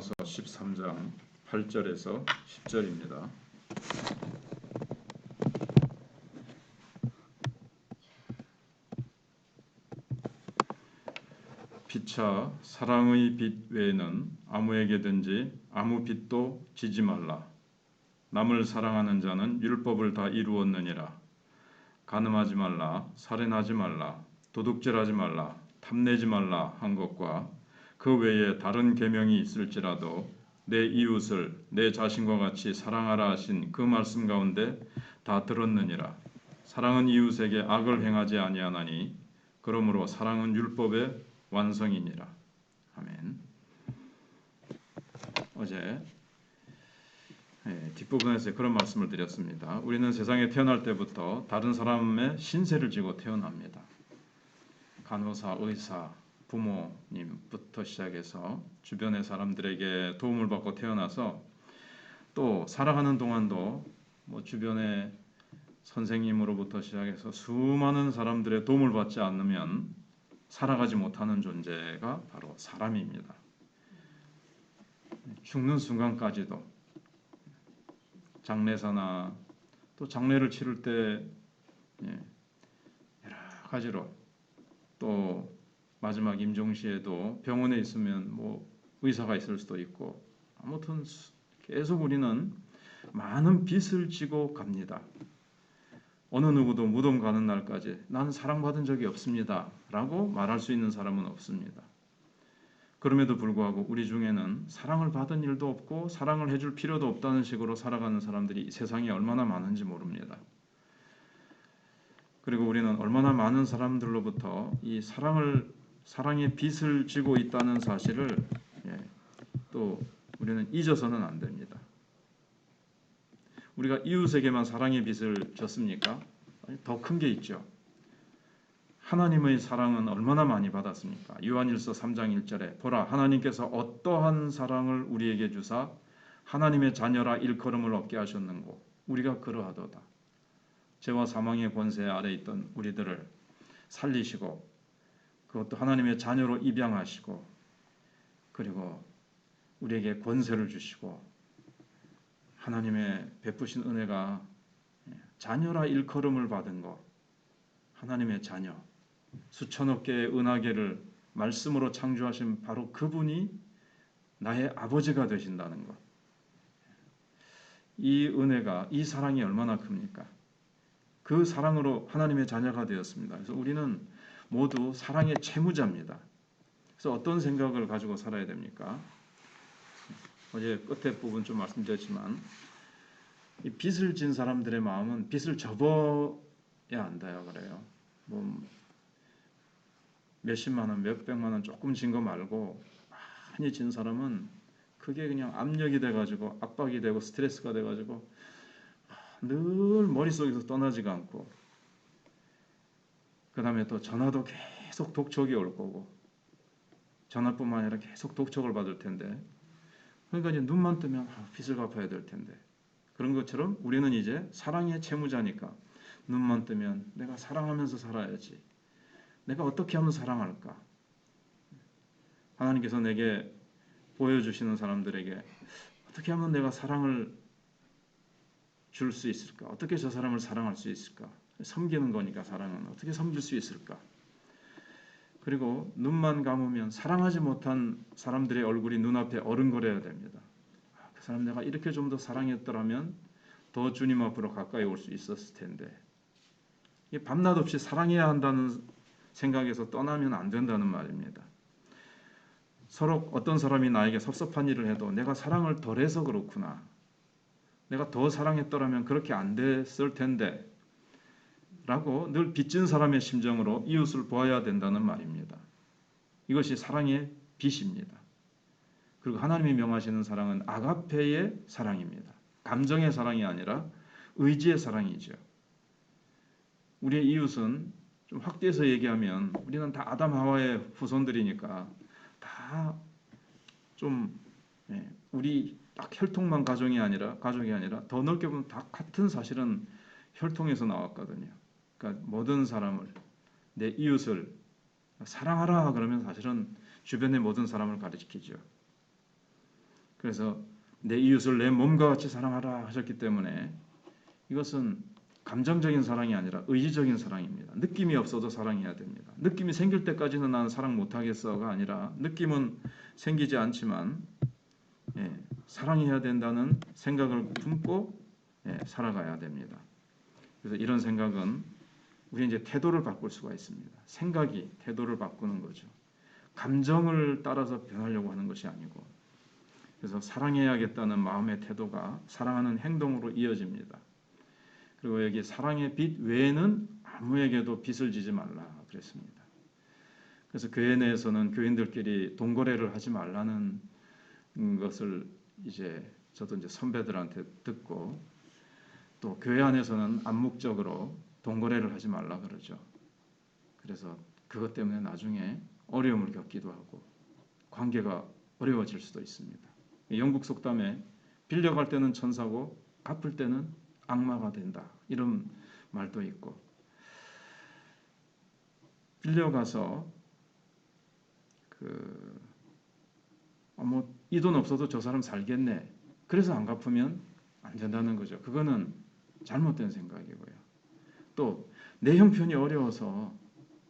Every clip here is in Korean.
로마서 13장 8절에서 10절입니다. 피차 사랑의 빛 외에는 아무에게든지 아무 빛도 지지 말라. 남을 사랑하는 자는 율법을 다 이루었느니라. 간음하지 말라, 살인하지 말라, 도둑질하지 말라, 탐내지 말라 한 것과 그 외에 다른 계명이 있을지라도 내 이웃을 내 자신과 같이 사랑하라 하신 그 말씀 가운데 다 들었느니라. 사랑은 이웃에게 악을 행하지 아니하나니 그러므로 사랑은 율법의 완성이니라. 아멘. 어제 예, 뒷부분에서 그런 말씀을 드렸습니다. 우리는 세상에 태어날 때부터 다른 사람의 신세를 지고 태어납니다. 간호사, 의사, 부모님부터 시작해서 주변의 사람들에게 도움을 받고 태어나서 또 살아가는 동안도 뭐 주변의 선생님으로부터 시작해서 수많은 사람들의 도움을 받지 않으면 살아가지 못하는 존재가 바로 사람입니다. 죽는 순간까지도 장례사나 또 장례를 치를 때 예, 여러 가지로 또 마지막 임종시에도 병원에 있으면 뭐 의사가 있을 수도 있고 아무튼 계속 우리는 많은 빚을 지고 갑니다. 어느 누구도 무덤 가는 날까지 나는 사랑받은 적이 없습니다. 라고 말할 수 있는 사람은 없습니다. 그럼에도 불구하고 우리 중에는 사랑을 받은 일도 없고 사랑을 해줄 필요도 없다는 식으로 살아가는 사람들이 세상에 얼마나 많은지 모릅니다. 그리고 우리는 얼마나 많은 사람들로부터 이 사랑을 사랑의 빚을 지고 있다는 사실을 예, 또 우리는 잊어서는 안 됩니다. 우리가 이웃에게만 사랑의 빚을 졌습니까? 더 큰 게 있죠. 하나님의 사랑은 얼마나 많이 받았습니까? 요한일서 3장 1절에 보라 하나님께서 어떠한 사랑을 우리에게 주사 하나님의 자녀라 일컬음을 얻게 하셨는고 우리가 그러하도다. 죄와 사망의 권세 아래 있던 우리들을 살리시고 그것도 하나님의 자녀로 입양하시고 그리고 우리에게 권세를 주시고 하나님의 베푸신 은혜가 자녀라 일컬음을 받은 것 하나님의 자녀 수천억 개의 은하계를 말씀으로 창조하신 바로 그분이 나의 아버지가 되신다는 것. 이 은혜가 이 사랑이 얼마나 큽니까? 그 사랑으로 하나님의 자녀가 되었습니다. 그래서 우리는 모두 사랑의 채무자입니다. 그래서 어떤 생각을 가지고 살아야 됩니까? 어제 끝에 부분 좀 말씀드렸지만 이 빚을 진 사람들의 마음은 빚을 접어야 한다요 그래요. 뭐 몇십만 원, 몇백만 원 조금 진 거 말고 많이 진 사람은 그게 그냥 압력이 돼가지고 압박이 되고 스트레스가 돼가지고 늘 머릿속에서 떠나지가 않고 그 다음에 또 전화도 계속 독촉이 올 거고 전화뿐만 아니라 계속 독촉을 받을 텐데 그러니까 이제 눈만 뜨면 아, 빚을 갚아야 될 텐데 그런 것처럼 우리는 이제 사랑의 채무자니까 눈만 뜨면 내가 사랑하면서 살아야지 내가 어떻게 하면 사랑할까? 하나님께서 내게 보여주시는 사람들에게 어떻게 하면 내가 사랑을 줄 수 있을까? 어떻게 저 사람을 사랑할 수 있을까? 섬기는 거니까 사랑은 어떻게 섬길 수 있을까? 그리고 눈만 감으면 사랑하지 못한 사람들의 얼굴이 눈앞에 어른거려야 됩니다. 아, 그 사람 내가 이렇게 좀 더 사랑했더라면 더 주님 앞으로 가까이 올 수 있었을 텐데 밤낮 없이 사랑해야 한다는 생각에서 떠나면 안 된다는 말입니다. 서로 어떤 사람이 나에게 섭섭한 일을 해도 내가 사랑을 덜해서 그렇구나. 내가 더 사랑했더라면 그렇게 안 됐을 텐데. 라고 늘 빚진 사람의 심정으로 이웃을 보아야 된다는 말입니다. 이것이 사랑의 빛입니다. 그리고 하나님이 명하시는 사랑은 아가페의 사랑입니다. 감정의 사랑이 아니라 의지의 사랑이죠. 우리의 이웃은 좀 확대해서 얘기하면 우리는 다 아담 하와의 후손들이니까 다좀 예, 우리 딱 혈통만 가정이 아니라 가족이 아니라 더 넓게 보면 다 같은 사실은 혈통에서 나왔거든요. 그러니까 모든 사람을 내 이웃을 사랑하라 그러면 사실은 주변의 모든 사람을 가르치죠. 그래서 내 이웃을 내 몸과 같이 사랑하라 하셨기 때문에 이것은 감정적인 사랑이 아니라 의지적인 사랑입니다. 느낌이 없어도 사랑해야 됩니다. 느낌이 생길 때까지는 나는 사랑 못하겠어가 아니라 느낌은 생기지 않지만 예, 사랑해야 된다는 생각을 품고 예, 살아가야 됩니다. 그래서 이런 생각은 우리 이제 태도를 바꿀 수가 있습니다. 생각이 태도를 바꾸는 거죠. 감정을 따라서 변하려고 하는 것이 아니고 그래서 사랑해야겠다는 마음의 태도가 사랑하는 행동으로 이어집니다. 그리고 여기 사랑의 빛 외에는 아무에게도 빚을 지지 말라 그랬습니다. 그래서 교회 내에서는 교인들끼리 동거래를 하지 말라는 것을 이제 저도 이제 선배들한테 듣고 또 교회 안에서는 암묵적으로 동거래를 하지 말라 그러죠. 그래서 그것 때문에 나중에 어려움을 겪기도 하고 관계가 어려워질 수도 있습니다. 영국 속담에 빌려갈 때는 천사고 갚을 때는 악마가 된다 이런 말도 있고 빌려가서 그 뭐 이 돈 없어도 저 사람 살겠네 그래서 안 갚으면 안 된다는 거죠. 그거는 잘못된 생각이고요. 또 내 형편이 어려워서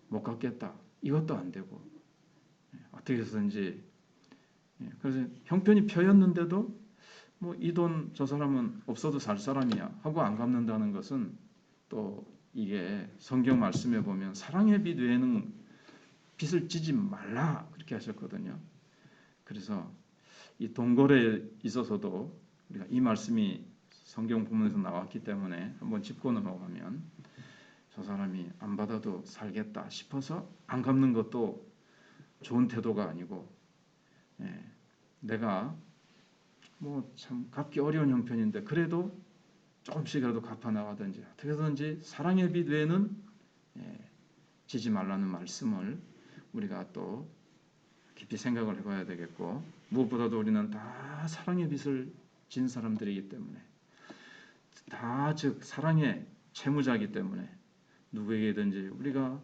못 갚겠다. 이것도 안 되고. 예, 어떻게 해서든지. 예, 그래서 형편이 펴였는데도 뭐 이 돈 저 사람은 없어도 살 사람이야 하고 안 갚는다는 것은 또 이게 성경 말씀에 보면 사랑의 빛 외에는 빚을 지지 말라 그렇게 하셨거든요. 그래서 이 동거래에 있어서도 우리가 이 말씀이 성경 부문에서 나왔기 때문에 한번 짚고 넘어가면 저 사람이 안 받아도 살겠다 싶어서 안 갚는 것도 좋은 태도가 아니고 예, 내가 뭐 참 갚기 어려운 형편인데 그래도 조금씩이라도 갚아 나가든지 어떻게든지 사랑의 빛 외에는 예, 지지 말라는 말씀을 우리가 또 깊이 생각을 해봐야 되겠고 무엇보다도 우리는 다 사랑의 빛을 진 사람들이기 때문에 다 즉 사랑의 채무자이기 때문에 누구에게든지 우리가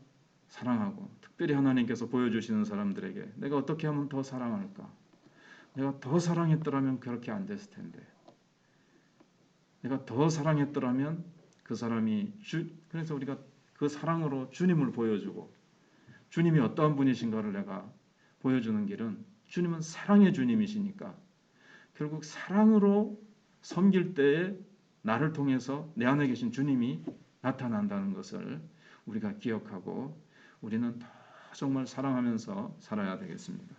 사랑하고 특별히 하나님께서 보여주시는 사람들에게 내가 어떻게 하면 더 사랑할까? 내가 더 사랑했더라면 그렇게 안 됐을 텐데. 내가 더 사랑했더라면 그 사람이 주 그래서 우리가 그 사랑으로 주님을 보여주고 주님이 어떠한 분이신가를 내가 보여주는 길은 주님은 사랑의 주님이시니까 결국 사랑으로 섬길 때에 나를 통해서 내 안에 계신 주님이 나타난다는 것을 우리가 기억하고 우리는 더 정말 사랑하면서 살아야 되겠습니다.